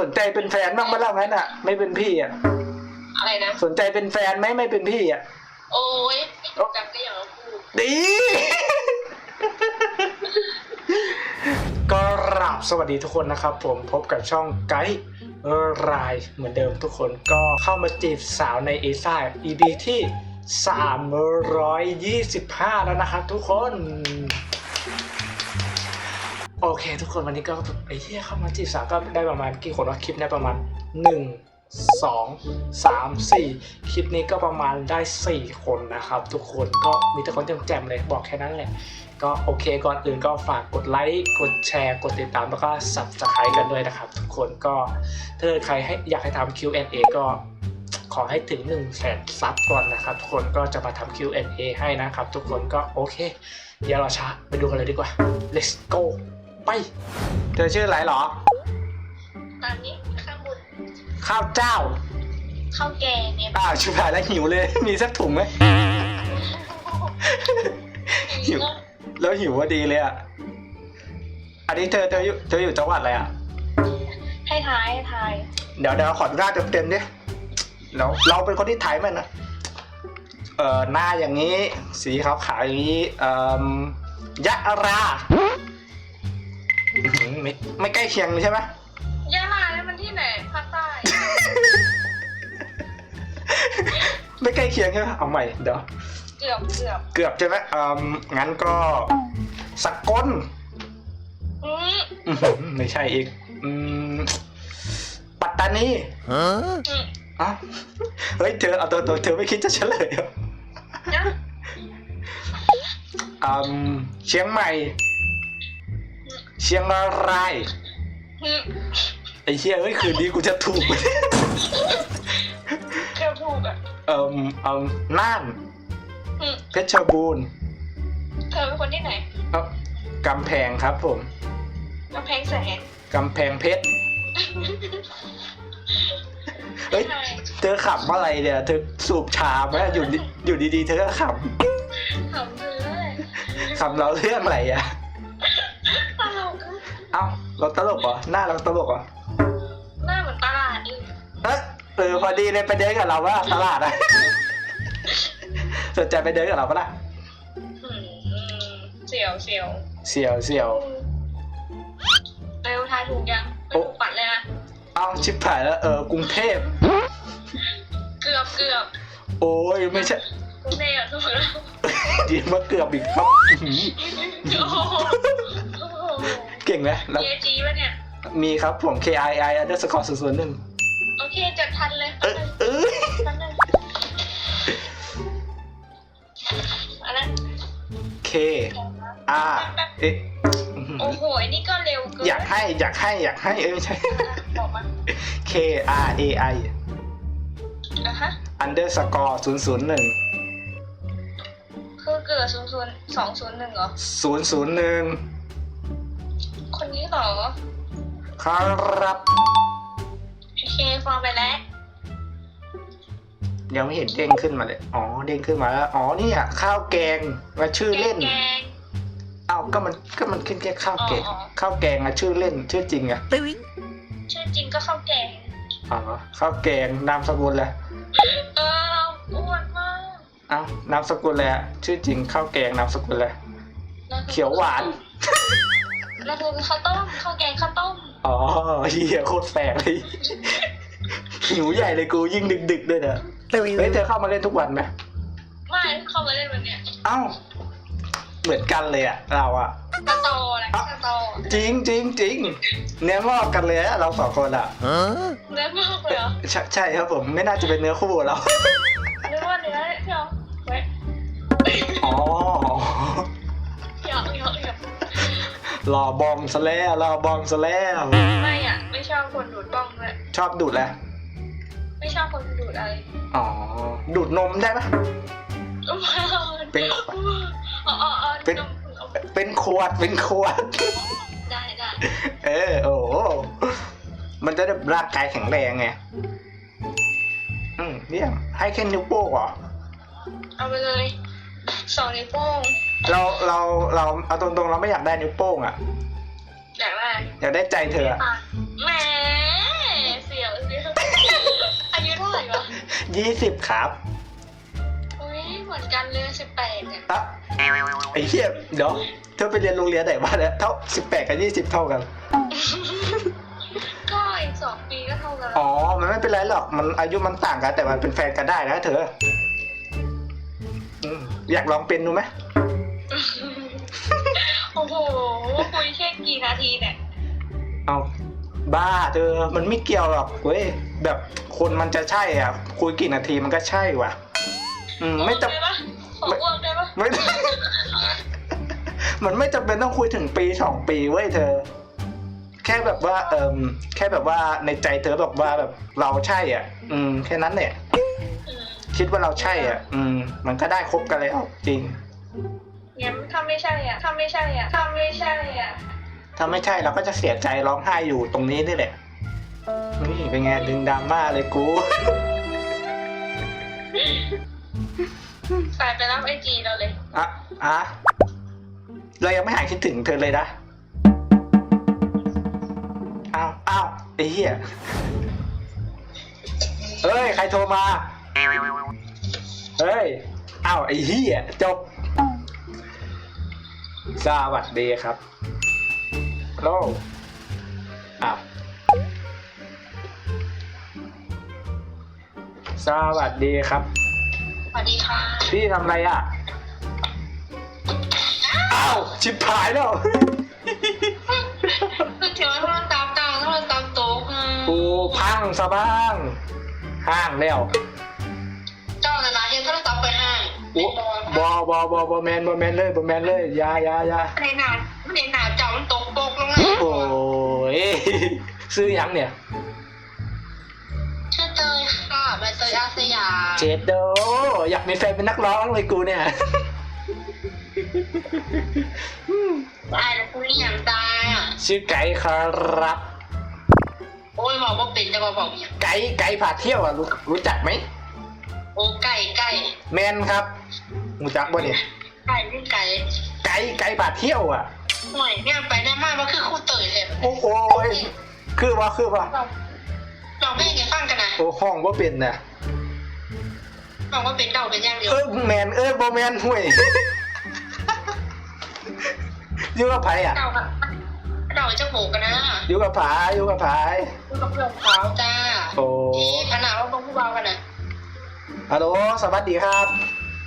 สนใจเป็นแฟนบ้างไหมล่ะงั้นอะ ไม่เป็นพี่อะ อะไรนะ สนใจเป็นแฟนไหมไม่เป็นพี่อะ โอ้ยไม่จำก็อย่างเราพูดดี ก็ราบสวัสดีทุกคนนะครับ ผมพบกับช่องไกด์รายเหมือนเดิมทุกคนก็เข้ามาจีบสาวในเอซ่า EP ที่ 325 แล้วนะครับทุกคน โอเค ทุกคนวันนี้ก็ไอ้เหี้ยเข้ามาจีบสาวก็ได้ประมาณกี่คนว่าคลิปได้ประมาณ 1 2 3 4 คลิปนี้ก็ประมาณได้ 4 คนนะครับ ทุกคนก็มีแต่คนแจ่มๆเลยบอกแค่นั้นแหละ ก็โอเคก่อนอื่นก็ฝากกดไลค์กดแชร์กดติดตามแล้วก็ subscribe กันด้วยนะครับ ทุกคนก็ถ้าเกิดใครให้อยากให้ทำ Q&A ก็ขอให้ถึง1นึ่งแสนซับก่อนนะครับ ทุกคนก็จะมาทำ Q&A ให้นะครับ ทุกคนก็โอเคอย่ารอช้าไปดูกันเลยดีกว่า let's go ไป เธอชื่ออะไรหรอ ตอนนี้ข้างบนข้าวเจ้าข้าวแกงเนี่ยอ้าวชิบหายแล้วหิวเลย มีสักถุงไหม หิว แล้วหิวว่าดีเลยอะ อันนี้เธอเธออยู่เธออยู่จังหวัดอะไรอะ ให้ทายให้ทาย เดี๋ยวเดี๋ยวขอดูหน้าเต็มๆดิเราเราเป็นคนที่ไทยไหมนะ เอ่อหน้าอย่างนี้ สีขาวขาวๆอย่างนี้ เอ่อยะราอื้อหือ ไม่ไม่ใกล้เคียงเลยใช่ไหมยะลาเนี่ยมันที่ไหนภาคใต้ ไม่ใกล้เคียงใช่ไหมเอาใหม่เดี๋ยว เกือบเกือบเกือบใช่ไหมเอ่องั้นก็สกลอืมอื้อหือไม่ใช่อีกอืมปัตตานีอืมอ้าวเฮ้ยเธอเอาตัวตัวเธอไม่คิดจะเฉลยเหรอ นะอืมเชียงใหม่ เชียงรายอืมไอ้เชี่ยเฮ้ยคืนนี้กูจะถูกไหมเกือบถูกอะเอ่มเอ่มน่าน อืมเพชรบูรณ์เธอเป็นคนที่ไหนเอ้ากำแพงครับผม กำแพงแสนกำแพงเพชร เฮ้ย ใช่เธอขำอะไรเนี่ย เธอสูบชาไหมอยู่ดีอยู่ดีๆ เธอก็ขขำเลยำขำเราเรื่องอะไรอะตลกอะ เอ้าเราตลกเหรอหน้าเราตลกเหรอหน้าเหมือนตลาดดิเอยเออพอดีเลยไปเดินกับเราว่าตลาดอะ สนใจไปเดินกับเราปะล่ะอืมเสียวเสียวเสียวเสียว เร็วทายถูกยังไม่ถูกปัดเลยนะเอ้าชิบหายแล้วเออกรุงเทพ เกือบเกือบโอ้ยไม่ใช่ กรุงเทพถูกแล้วดีมาเกือบอีกครับอื้อหือโอ้โห เก่งไหมแล้วเยจีป่ะเนี่ย มีครับผม K I I underscore ศูนย์ศูนย์หนึ่งโอเคจัดทันเลยเออเออทันเลยอันนั้น K R เอ๊ะอื้อหือโอ้โหอันนี่ก็เร็วเกินอยากให้อยากให้อยากให้เออไม่ใช่ บอกมา K R A I อะฮะ underscore ศูนย์ศูนย์หนึ่งคือเกิดศูนย์ศูนย์สองศูนย์หนึ่งเหรอศูนย์ศูนย์หนึ่ง คนนี้เหรอ ครับ โอเคฟังไปแล้วยังไม่เห็นเด้งขึ้นมาเลย อ๋อ เด้งขึ้นมาแล้ว อ๋อนี่อะข้าวแกงมาชื่อเล่น แกง เอ้าก็มันก็มันขึ้นแค่ข้าวแกง อ๋ออ๋อ ข้าวแกงอะชื่อเล่น ชื่อจริงอะชื่อจริงก็ข้าวแกง อ๋อ ข้าวแกงนามสกุลแหละเออเราอ้วนมากเอ้านามสกุลแหละไรชื่อจริงข้าวแกงนามสกุลแหละราคือเขียวหวาน เราคือข้าวต้มข้าวแกงข้าวต้มอ๋อเฮียโคตรแปลกเลยหิวใหญ่เลยกูยิ่งดึกดึกๆด้วยเนอะเฮ้ยเธอเข้ามาเล่นทุกวันไหมไม่เข้ามาเล่นวันเนี้ยเอ้าเหมือนกันเลยอะเราอะสตอแหละสตอจริงจริงจริงเนื้องอกกันเลยอะเราสองคนอะเนื้องอกเลยเหรอใช่ใช่ครับผมไม่น่าจะเป็นเนื้อคู่เรานึกว่า รอบองซะแล้วรอบองซะแล้ว ไม่อะ ไม่ชอบคนดูดบ้องเลยชอบดูดแหละไม่ชอบคนดูดอะไรอ๋อ ดูดนมได้ปะ เป็นอ๋ออ๋ออ๋อเป็นนมเอาเป็นขวดเป็นขวด ได้ได้เออโอ้โหมันจะได้ร่างกายแข็งแรงไงอืมเนี่ยให้แค่นิ้วโป้งเหรอ เอาไปเลยสองนิ้วโป้ง เราเราเราเอาตรงๆเราไม่อยากได้นิ้วโป้งอะอยากได้อยากได้ใจเธออะแหมเสียวสียวอายุเท่าไหร่วะยี่สิบครับอุ้ยเหมือนกันเลยสิบแปดเนี่ยอะไอ้เหี้ยเดี๋ยวเธอไปเรียนโรงเรียนไหนมาเนี่ยเท่าสิบแปดกับยี่สิบเท่ากัน ก็อีกสองปีก็เท่ากันอ๋อ มันไม่เป็นไรหรอก มันอายุมันต่างกัน แต่มันเป็นแฟนกันได้นะเธออยากลองเป็นดูไหม โอ้โห คุยแค่กี่นาทีเนี่ย เอาบ้าเธอมันไม่เกี่ยวหรอกเว้ยแบบคนมันจะใช่อะ คุยกี่นาทีมันก็ใช่ว่ะ อืมไม่จได้ปะขออ้วกได้ปะำไม่ มันไม่จำเป็นต้องคุยถึงปีสองปีเว้ยเธอ แค่แบบว่า เอิมแค่แบบว่าในใจเธอแบบว่าแบบเราใช่อะ อืม แค่นั้นเนี่ย อืมคิดว่าเราใช่อะ อืม มันก็ได้คบกันแล้วจริง งั้นถ้าไม่ใช่อะถ้าไม่ใช่อะถ้าไม่ใช่อะถ้าไม่ใช่เราก็จะเสียใจร้องไห้อยู่ตรงนี้นี่แหละนี่เป็นไงดึงดราม่าเลยกูสายไปรับไอจีเราเลย อะอะเรายังไม่หายคิดถึงเธอเลยนะอ้าวอ้าวไอ้เหี้ยเฮ้ย ใครโทรมา เฮ้ย อ้าว ไอ้เหี้ยจบ สวัสดีครับฮัลโหลอ้าวสวัสดีครับ สวัสดีค่ะ พี่ทำอะไรอะ อ้าว ชิบหายแล้วคือเที่ยวให้มันตามตังให้มันตามโต๊ะอืมกูพังซะบ้าง ห้างแล้ว เจ้าเลยนะเห็นโทรศัพท์ไปให้อุ๊บอบ อบอบอแมนบอแมนเลยบอแมนเลยอยาอยาอยาในหนาในหนาเจ้ามันตกปกลงเลยโอ้ยซื้อหยังเนี่ยชื่อเตยค่ะใบเตยอาสยามเจดโดอยากมีแฟนเป็นนักร้องเลยกูเนี่ยตายแล้วกูนี่ยังตายอะชื่อไก่ครับ โอ้ยบอกว่าเป็นจะมาบอกอย่างไก่ไก่พาเที่ยวอะรู้รู้จักไหมโอ้ไก่ไก่แมนครับ รู้จักบ่เนี่ยไก่นี่ไก่ไก่ไก่พาเที่ยวอะหน่อยเนี่ยไปได้มากมันคือคู่เตยเลยโอ้โหยคือว่าคือว่าลองเพลงให้ฟังกันนะโอ้ห้องว่าเป็นนะบอกว่าเป็นเดาเป็นอย่างเดียวเออแมนเออบอแมนห่วยอยู่กับไผอะเดาค่ะเดาเจ้าโบกันนะอยู่กับผาอยู่กับผาดูกับเพื่อนเขาจ้าโอ้ที่ขนาดว่าต้องผู้เบากันนะฮัลโหลสวัสดีครับ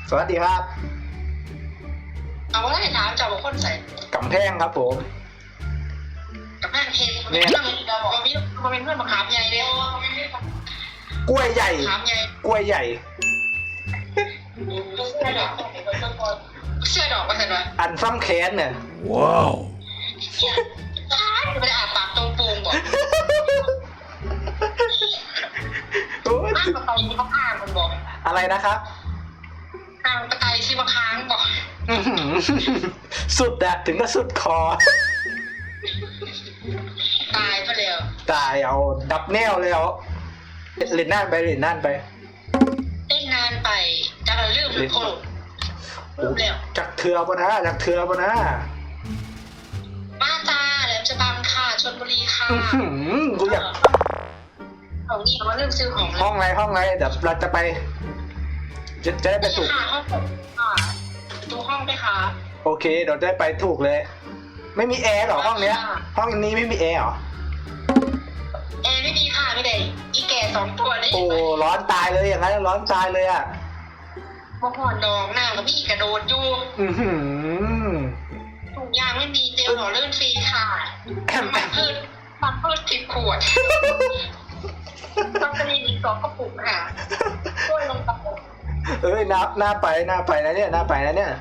สวัสดีครับเอาว่าให้ถามเจ้าบอกคนใส่กำแพงครับผม กับแม่เคนมันเป็นเรื่องมันมีมันเป็นเพื่อนมาขามใหญ่เลยกล้วยใหญ่ขามใหญ่กล้วยใหญ่ เสื้อดอกเสื้อดอกมาเสร็จแล้วอันซ้ำแขนเนี่ย Wow. ไม่ได้อาบปากตรงปูงบอกโอ้ยอ้างกระต่ายที่เขาอ้างมันบอกอะไรนะครับอ้างกระต่ายที่มาค้างบอกอื้อหือสุดอะถึงก็สุดคอ ตายไปแล้วตายเอาดับแนวเลยเอาเล่นน่านไปเล่นน่านไปเล่นนานไปจะเราลืมหรือโคตรลืมแล้วจากเถือปะนะจากเถือปะนะมาจ้าแหลมจะบังค่ะชนบุรีค่ะอื้อหือกูอยากของนี่เราเริ่มซื้อของห้องไรห้องไรเดี๋ยวเราจะไป จะจะได้ไปถูกค่ะห้องค่ะ ดูห้องไหมคะโอเคเดี๋ยวจะได้ไปถูกเลย ไม่มีแอร์เหรอห้องเนี้ย ห้องนี้ไม่มีแอร์เหรอแอร์ไม่มีค่ะไม่ได้อีแก่สองตัวนี่โอ้ร้อนตายเลยอย่างนั้นร้อนตายเลยอะมะฮอนดองหน้ากับพี่กระโดดอยู่อือหือถุงยางไม่มีเจลหล่อลื่นฟรีค่ะมันพืชมันพืชสิบขวดต้องกระดิ่งอีกสองกระปุกค่ะ เอ้ยน่าน่าไปน่าไปนะเนี่ยน่าไปนะเนี่ย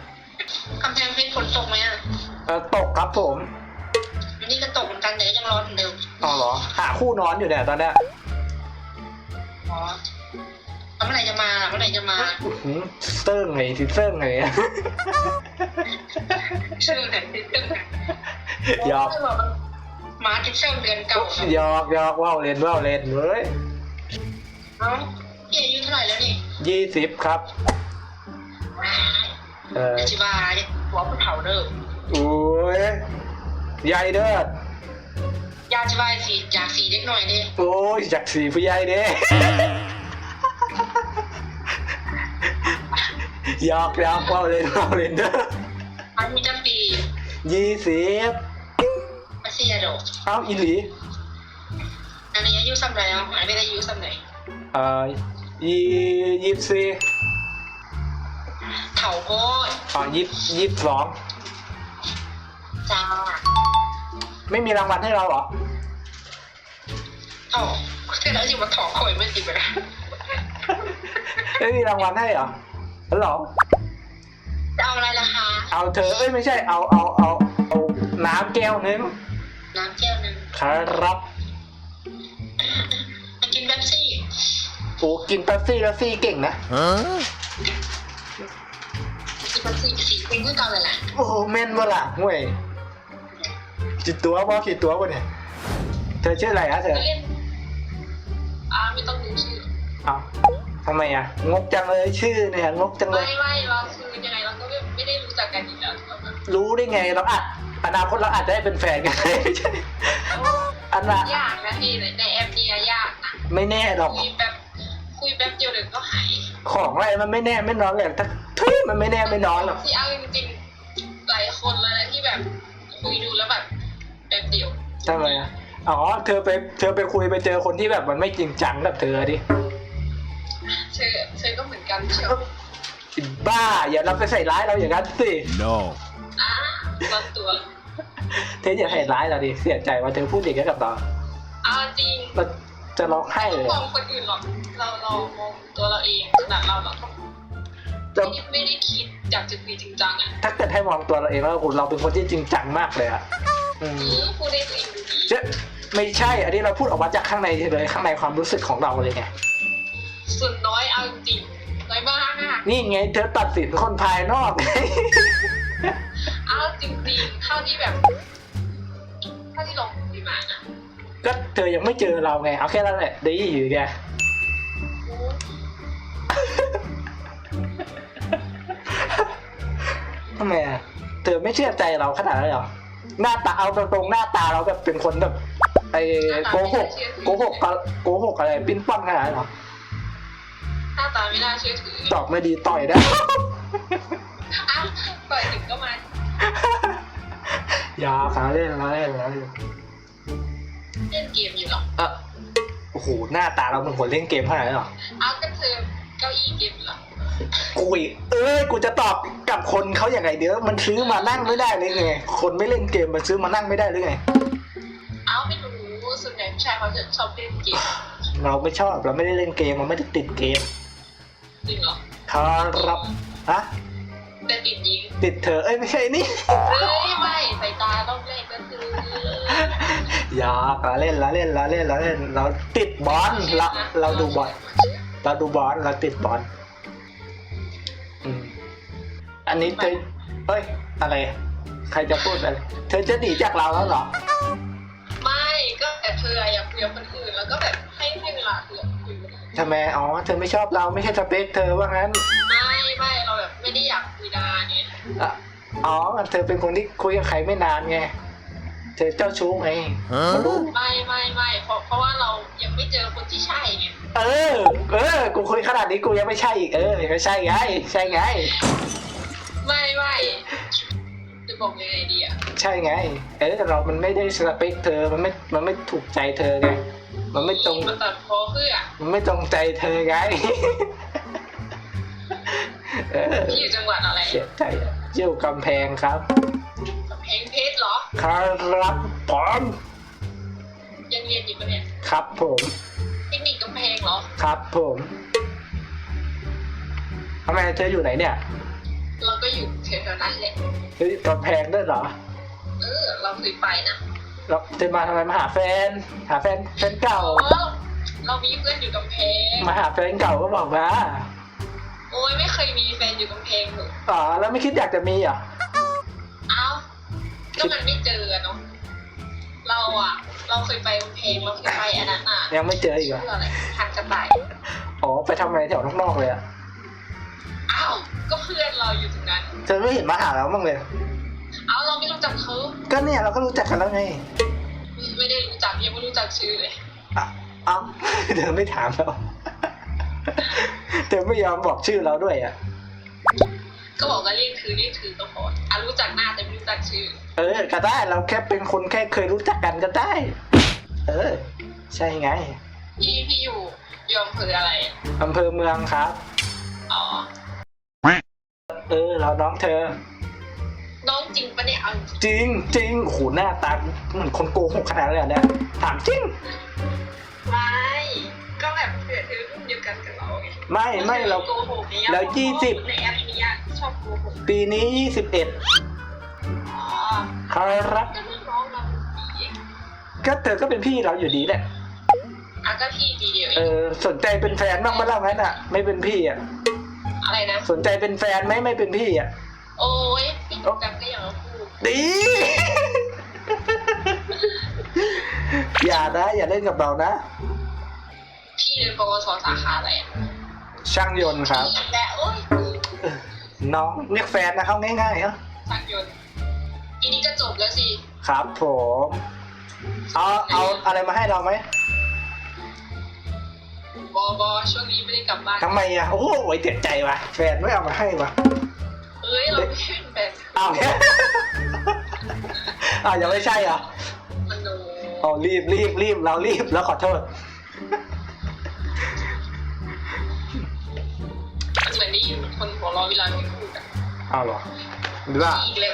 กำแพงเพชรฝนตกไหมอะเออตกครับผมวันนี้ก็ตกเหมือนกันแต่ก็ยังร้อนเหมือนเดิมอ๋อเหรอ หาคู่นอนอยู่เนี่ยตอนเนี้ยอ๋อแล้วเมื่อไหร่จะมาล่ะเมื่อไหร่จะมาอื้อหือเซิร์งไงสิเซิร์งไงชื่อไหนชื่อไหนหยอกมาที่เช่าเดือนเก่าหยอกหยอกว่าวเล่นว่าวเล่นเว้ยเอ้าพี่อายุเท่าไหร่แล้วนี่ ยี่สิบครับ เอออธิบายหัวผู้เฒ่าเด้อโอ้ยใหญ่เด้อยาอธิบายสีจากสีเล็กหน่อยดิโอ้ยจากสีผู้ใหญ่เด้หยอกหยอกว่าเล่นว่าเล่นเด้ออันนี้จะปียี่สิบมาเซียโดเอ้าอีหลีอันนี้อายุซ้ำไหนอะอันนี้อายุซ้ำไหนเอ่อ ยี่ยี่สิบสี่เถาโก้อ๋อยี่ยี่สิบสองจ้าไม่มีรางวัลให้เราเหรอเถาที่แล้วจิมาถอข่อยเมื่อกี้ไปนะไม่มีรางวัลให้เหรอฮัลโหลจะเอาอะไรล่ะคะเอาเธอเอ้ยไม่ใช่เอาเอาเอาเอาน้ำแก้วนึงน้ำแก้วหนึงครับ มากินเป๊ปซี่ โอ้กินเป๊ปซี่แล้วซี่เก่งนะ Huh? กินเป๊ปซี่สีเป็นเพื่อเก่าเลยแหละโอ้โหแม่นวะล่ะห่วยจิตตัวบ่จิตตัววะเนี่ยเธอชื่ออะไรฮะเธอเล่นอ่าไม่ต้องดูชื่อเอาทำไมอะงกจังเลยชื่อเนี่ยงกจังเลไม่ยไม่เราคือยังไงเราก็ไม่ไม่ได้รู้จักกันอยู่แล้วเราแบบรู้ได้ไงเราอาจอนาคตเราอาจจะได้เป็นแฟนกันไม่ใช่อันน่ะยากนะพี่ในในแอปนี้ยากนะไม่แน่หรอกคุยแบบคุยแป๊บเดียวเดี๋ยวก็หายของอะไรมันไม่แน่ไม่นอนเลยถ้าทุยมันไม่แน่ไม่นอนหรอก ที่เอาจริงๆหลายคนเลยนะที่แบบคุยดูแล้วแบบแป๊บเดียว ทำไมอะ อ๋อ เธอไป เธอไปคุยไปเจอคนที่แบบมันไม่จริงจังกับเธอดิเธอเธอก็เหมือนกันเชียวบ้า อย่าเราไปใส่ร้ายเราอย่างนั้นสิ No. อะบางตัวเธออย่าใส่ร้ายเราดิ เสียใจว่าเธอพูดอย่างนี้กับเราเอาจริง เรา จะร้องไห้ไม่เลยมองคนอื่นหรอกเราเรามองตัวเราเองขนาดเราเราก็จะไม่ได้ไม่ได้คิดอยากจะคุยจริงจังอะถ้าเกิดให้มองตัวเราเองแล้วคุณเราเป็นคนที่จริงจังมากเลยอะอืมเออพูดได้ตัวเองดูดีเจ๊ไม่ใช่ อันนี้เราพูดออกมาจากข้างในเลยข้างในความรู้สึกของเราเลยไงส่วนน้อยเอาจริงน้อยมากนี่ไงเธอตัดสินคนภายนอก เอาจริงๆเท่าที่แบบเท่าที่ลองคุยมานะ ก็เธอยังไม่เจอเราไง เอาแค่นั้นแหละดีอยู่แกโอ้ทำไมอะเธอไม่เชื่อใจเราขนาดนั้นเหรอ หน้าตาเอาตรงๆหน้าตาเราแบบเป็นคนแบบไอ้โกหกโกหกกับโกหกอะไร ปิ้นป้อนขนาดนั้นเหรอหน้าตาไม่น่าเชื่อถือตอบไม่ดีต่อยได้อ้าวปล่อยถึงก็มาอย่าขาเล่นละเล่นละเล่น เล่นเกมอยู่หรอเออโอ้โหหน้าตาเราเหมือนคนเล่นเกมขนาดนั้นเหรอเอาก็เธอเก้าอี้เกมอยู่หรอกูอีกเอ้ยกูจะตอบกับคนเขาอย่างไงเดี๋ยวมันซื้อมานั่งไม่ได้เลยไงคนไม่เล่นเกมมันซื้อมานั่งไม่ได้หรือไงเอาไม่รู้ส่วนใหญ่ผู้ชายเขาจะชอบเล่นเกมเราไม่ชอบเราไม่ได้เล่นเกมเราไม่ได้ติดเกมจริงเหรอครับฮะแต่ติดยิงติดเธอเอ้ยไม่ใช่นี่เอ้ยไม่สายตาต้องเล่นก็คือ อย่าละเล่นละเล่นละเล่นละเล่นเราติดบอลเราเราดูบอลเราดูบอลเราติดบอลอืมอันนี้เธอเฮ้ยอะไร ใครจะพูดอะไรเธอจะหนีจากเราแล้วเหรอไม่ก็แต่เธออยากคุยกับคนอื่นแล้วก็แบบให้ให้เวลาเธอคุยกับคนอื่นทำไมอ๋อเธอไม่ชอบเราไม่ใช่สเปคเธอว่างั้นไม่ไม่เราแบบไม่ได้อยากคุยนานเนี่ยอะอ๋อเธอเป็นคนที่คุยกับใครไม่นานไง เธอเจ้าชู้ไงเขารู้ Huh? ไม่ไม่ไม่เพราะเพราะว่าเรายังไม่เจอคนที่ใช่ไงเออ เออ กูคุยขนาดนี้กูยังไม่ใช่อีกเออไม่ใช่ไงใช่ไง ไม่ไม่จะบอกยังไงดีอะใช่ไง เออแต่เรา มันไม่ได้สเปคเธอ มันไม่ มันไม่ถูกใจเธอไง มันไม่ตรงมันตัดพอเพื่อมันไม่ตรงใจเธอไงเออที่อยู่จังหวัดอะไรเสียใจอยู่กำแพงครับกำ แพงเพชรเหรอ ครับผมยังเรียนอยู่ปะเนี่ย ครับผมเทคนิคกำแพงเหรอ ครับผมทำไมเธออยู่ไหนเนี่ยเราก็อยู่แถวๆนั้นแหละเธออยู่กำแพงด้วยเหรอเออ เราเคยไปนะเราเธอมาทำไมมาหาแฟน หาแฟนแฟนเก่า อ๋อเรามีเพื่อนอยู่กำแพง มาหาแฟนเก่าก็บอกมาโอ้ยไม่เคยมีแฟนอยู่กำแพงเลยอ๋อแล้วไม่คิดอยากจะมีเหรอะเอ้า ก็มันไม่เจอเนาะเราอะ เราเคยไปกำแพงเราเคยไปอันนั้นอะยังไม่เจออีกเหรอชื่ออะไรทางกระต่ายอ๋อไปทำอะไรแถวนอกๆเลยอะ อ้าวก็เพื่อนเราอยู่ตรงนั้น เธอไม่เห็นมาหาเราบ้างเลย เอ้าเราไม่รู้จักเขาก็เนี่ยเราก็รู้จักกันแล้วไงไม่ได้รู้จักยังไม่รู้จักชื่อเลยอะเอ้าเธอไม่ถามเราเธอไม่ยอมบอกชื่อเราด้วยอะ ก็บอกว่าเรียกถือเรียกถือก็พออะรู้จักหน้าแต่ไม่รู้จักชื่อ เออ ก็ได้เราแค่เป็นคนแค่เคยรู้จักกันก็ได้ เออ ใช่ไงพี่พี่อยู่อยู่อำเภออะไรอะอำเภอเมืองครับ อ๋อ เออ เราน้องเธอ น้องจริงปะเนี่ยเอาจริงจริงจริงโอ้โหหน้าตาเหมือนคนโกหกขนาดนั้นเลยเหรอเนี่ยถามจริง ไม่ก็แบบเผื่อเธอรุ่นเดียวกันกับเราไงไม่ไม่เรา โกหกเนี่ยแล้วยี่สิบในแอปนี้อะ ชอบโกหกปีนี้ยี่สิบเอ็ดอ๋อครับก็รุ่นน้องเราดีเองก็เธอก็เป็นพี่เราอยู่ดีแหละ อะก็พี่ดีเดียวเอเองอสนใจเป็นแฟนบ้างไหมล่ะงั้นอะ ไม่เป็นพี่อะ อะไรนะ สนใจเป็นแฟนไหมไม่เป็นพี่อะ โอ้ยพี่กันก็อย่างเราพูดดี อย่านะ อย่าเล่นกับเรานะ พี่เรียนปวสสาขาอะไรอะช่างยนต์ครับอีกและโอ้ย น้องเรียกแฟนนะเขาง่ายๆเอะช่างยนต์ทีนี้ก็จบแล้วสิ ครับผมเอาเอาอะไรมาให้เราไหมบอบอช่วงนี้ไม่ได้กลับบ้าน ทำไมอะโอ้โหเจ็บใจว่ะแฟนไม่เอามาให้ว่ะเอ้ยเราไม่ใช่แบบเอาเนี่ยเอายังไม่ใช่เหรอมโนเอารีบรีบรีบเรารีบแล้วขอโทษ เราะเวลาที่พูดอะเอาเหรอหรือว่าอีกเลย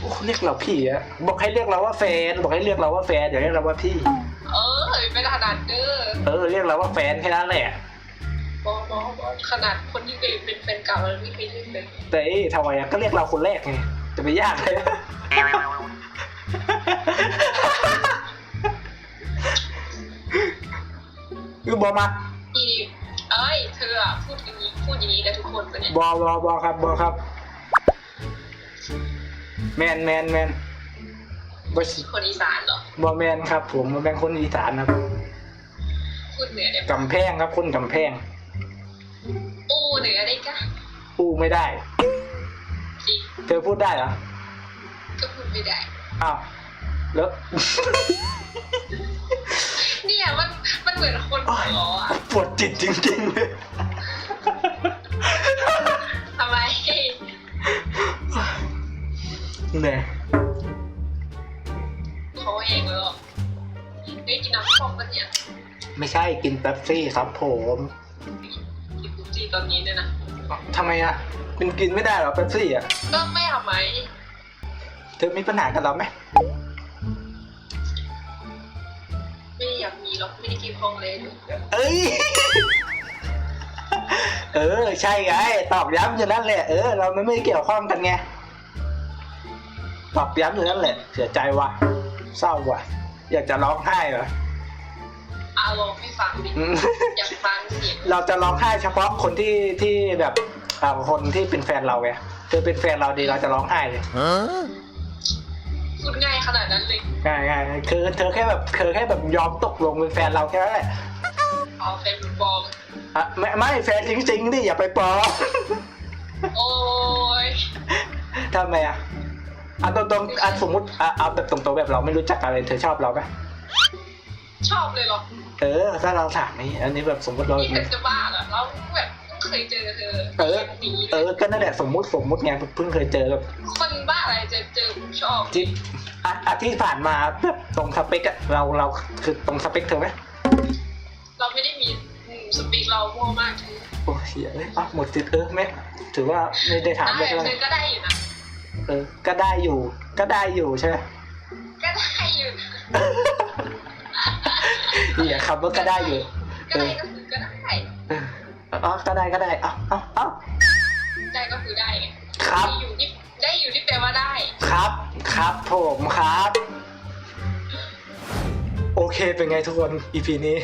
โอ้เรียกเราพี่อะบอกให้เรียกเราว่าแฟน บอกให้เรียกเราว่าแฟนเดี๋ยวเรียกเราว่าพี่ เออไม่ขนาดเด้อเออ เรียกเราว่าแฟนแค่นั้นแหละ บอบอบอขนาดคนที่เคยเป็นแฟนเก่าแล้วไม่เคยเรียกเป็นแต่เอ๊ะทำไมอะก็เรียกเราคนแรกไงจะไปยากเลย คือบอมา ดอย่างนี้พูดอย่างนี้กับทุกคนปะเนี่ยบอบอบอครับบอครับ แมนแมนแมนบอสคนอีสานเหรอบอแมนครับ ผมบอแมนคนอีสานครับพูดเหนือได้ปะกำแพงครับคนกำแพงอู้เหนือได้กะพูดไม่ได้ จริงเธอพูดได้เหรอก็พูดไม่ได้ อ้าวแล้ว เนี่ยมันมันเหมือนคนหัวเราะอะปวดจิตจริงๆเลย เนี่ยเขาเองเลยเหรอได้กินน้ำส้มปะเนี่ยไม่ใช่กินเป๊ปซี่ครับผมกินตุ๊จีตอนนี้เนี่ยนะทำไมอะมันกินไม่ได้เหรอเป๊ปซี่อะก็ไม่ทำไมเธอมีปัญหากับเราไหมไม่อยากมีหรอกไม่ได้กินของเลยเอ้ยเออ ใช่ไง ตอบย้ำอยู่นั่นแหละ เออ เราไม่ไม่เกี่ยวข้องกันไง ตอบย้ำอยู่นั่นแหละ เสียใจว่ะเศร้าว่ะอยากจะร้องไห้เหรออาลองให้ฟังดิอืม อยากฟังเสียงเราจะร้องไห้เฉพาะคนที่ที่แบบอ่าคนที่เป็นแฟนเราไงเธอเป็นแฟนเราดีเราจะร้องไห้เลยพูดง่ายขนาดนั้นเลยง่ายง่ายคือเธอแค่แบบเธอแค่แบบยอมตกลงเป็นแฟนเราแค่นั้นแหละเอาแฟนบอลอะไม่ไม่แฟนจริงๆดิอย่าไปปลอม โอ้ยทำไมอะ อะตรงๆอะสมมติอะเอาแบบตรงๆแบบเราไม่รู้จักอะไรเธอชอบเราไหมชอบเลยเหรอเออ ถ้าเราถามนี่อันนี้แบบสมมติเรานี่เธอจะบ้าเหรอเราแบบเพิ่งเคยเจอเธอเออดีเออก็นั่นแหละสมมุติสมมุติไงเพิ่งเคยเจอแบบคนบ้าอะไรจะเจอชอบที่อะอะที่ผ่านมาแบบตรงสเปกอะเราเราคือตรงสเปกเธอไหมเราไม่ได้มีอืมสปีกเรามั่วมากเธอโอ้เสียเลยอะหมดสิทธิ์เออไม่ถือว่าไม่ได้ถามได้เลยก็เธได้อก็ได้อยู่นะ เออ ก็ได้อยู่ ก็ได้อยู่ใช่ไหมก็ได้อยู่นะอย่าคำว่าก็ได้อยู่ ก็ได้ก็คือก็ได้เอออ๋อก็ได้ก็ได้เอ้าเอ้าเอ้าได้ก็คือได้ไงครับได้อยู่ที่ได้อยู่ที่แปลว่าได้ ครับ ครับผมครับ โอเคเป็นไงทุกคน EP นี้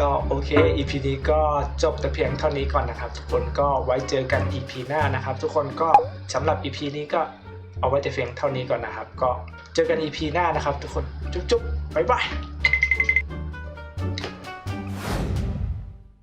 ก็โอเค EP นี้ก็จบแต่เพียงเท่านี้ก่อนนะครับ ทุกคนก็ไว้เจอกัน EP หน้านะครับ ทุกคนก็สำหรับ EP นี้ก็เอาไว้แต่เพียงเท่านี้ก่อนนะครับ ก็เจอกัน EP หน้านะครับ ทุกคนจุ๊บๆบ๊ายบาย